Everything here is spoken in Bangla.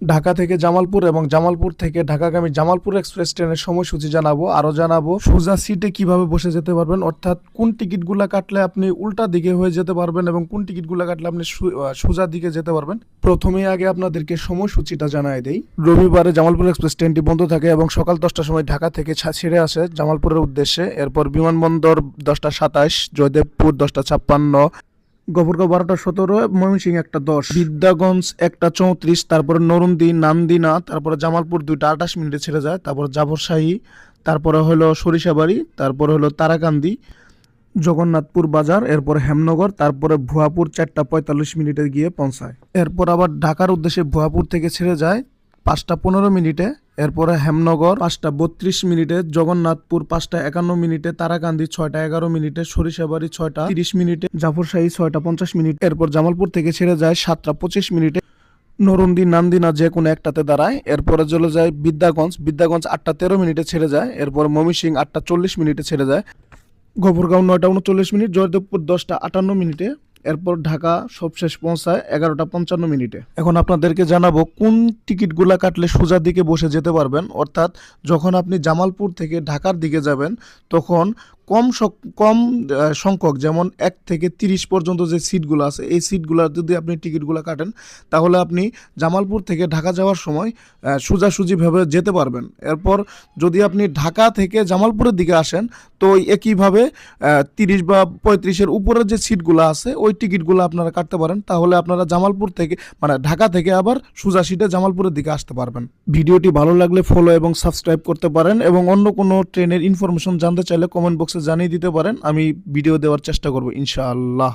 ঢাকা থেকে জামালপুর এবং জামালপুর থেকে ঢাকাগামী জামালপুর এক্সপ্রেস ট্রেনের সময়সূচি জানাব। আরও জানাব সোজা সিটে কীভাবে বসে যেতে পারবেন, অর্থাৎ কোন টিকিটগুলো কাটলে আপনি উল্টা দিকে হয়ে যেতে পারবেন এবং কোন টিকিটগুলো কাটলে আপনি সোজা দিকে যেতে পারবেন। প্রথমেই আগে আপনাদেরকে সময়সূচিটা জানাই দেই। রবিবারে জামালপুর এক্সপ্রেস ট্রেনটি বন্ধ থাকে এবং সকাল দশটার সময় ঢাকা থেকে ছেড়ে আসে জামালপুরের উদ্দেশ্যে। এরপর বিমানবন্দর দশটা সাতাশ, জয়দেবপুর দশটা ছাপ্পান্ন গফরগাঁও বারোটা সতেরো ময়মনসিং একটা দশ, বিদ্যাগঞ্জ একটা চৌত্রিশ, তারপরে নরুন্দি, নান্দিনা, তারপরে জামালপুর দুইটা আঠাশ মিনিটে ছেড়ে যায়, তারপরে জাফরশাহী তারপরে হলো সরিষাবাড়ি, তারপরে হলো তারাকান্দি, জগন্নাথপুর বাজার, এরপর হেমনগর, তারপরে ভুয়াপুর চারটা পঁয়তাল্লিশ মিনিটে গিয়ে পৌঁছায়। এরপর আবার ঢাকার উদ্দেশ্যে ভুয়াপুর থেকে ছেড়ে যায় পাঁচটা পনেরো মিনিটে, এরপরে হেমনগর পাঁচটা বত্রিশ মিনিটে, জগন্নাথপুর পাঁচটা একান্ন মিনিটে, তারাকান্দি ছয়টা এগারো মিনিটে, সরিষাবাড়ি ছয়টা তিরিশ মিনিটে, জাফরশাহী ছয়টা পঞ্চাশ মিনিট, এরপর জামালপুর থেকে ছেড়ে যায় সাতটা পঁচিশ মিনিটে, নরন্দি নান্দিনা যে কোনো একটাতে দাঁড়ায়, এরপরে চলে যায় বিদ্যাগঞ্জ বিদ্যাগঞ্জ আটটা তেরো মিনিটে ছেড়ে যায়, এরপর ময়মনসিং আটটা চল্লিশ মিনিটে ছেড়ে যায়। গোবরগাঁও নয়টা উনচল্লিশ মিনিট, জয়দেবপুর দশটা আটান্ন মিনিটে এরপর ঢাকা সবশেষ পৌঁছায় এগারোটা পঞ্চান্ন মিনিটে। এখন আপনাদেরকে জানাব কোন টিকিটগুলা কাটলে সোজার দিকে বসে যেতে পারবেন। অর্থাৎ যখন আপনি জামালপুর থেকে ঢাকার দিকে যাবেন, তখন কম কম সংখ্যক, যেমন এক থেকে তিরিশ পর্যন্ত যে সিটগুলো আছে, এই সিটগুলো যদি আপনি টিকিটগুলো কাটেন, তাহলে আপনি জামালপুর থেকে ঢাকা যাওয়ার সময় সোজাসুজিভাবে যেতে পারবেন। এরপর যদি আপনি ঢাকা থেকে জামালপুরের দিকে আসেন, তো একইভাবে তিরিশ বা পঁয়ত্রিশের উপরের যে সিটগুলো আছে, ওই টিকিটগুলো আপনারা কাটতে পারেন। তাহলে আপনারা জামালপুর থেকে মানে ঢাকা থেকে আবার সোজা সিটে জামালপুরের দিকে আসতে পারবেন। ভিডিওটি ভালো লাগলে ফলো এবং সাবস্ক্রাইব করতে পারেন এবং অন্য কোনো ট্রেনের ইনফরমেশন জানতে চাইলে কমেন্ট বক্সে জানিয়ে দিতে পারেন আমি ভিডিও দেওয়ার চেষ্টা করব ইনশাআল্লাহ।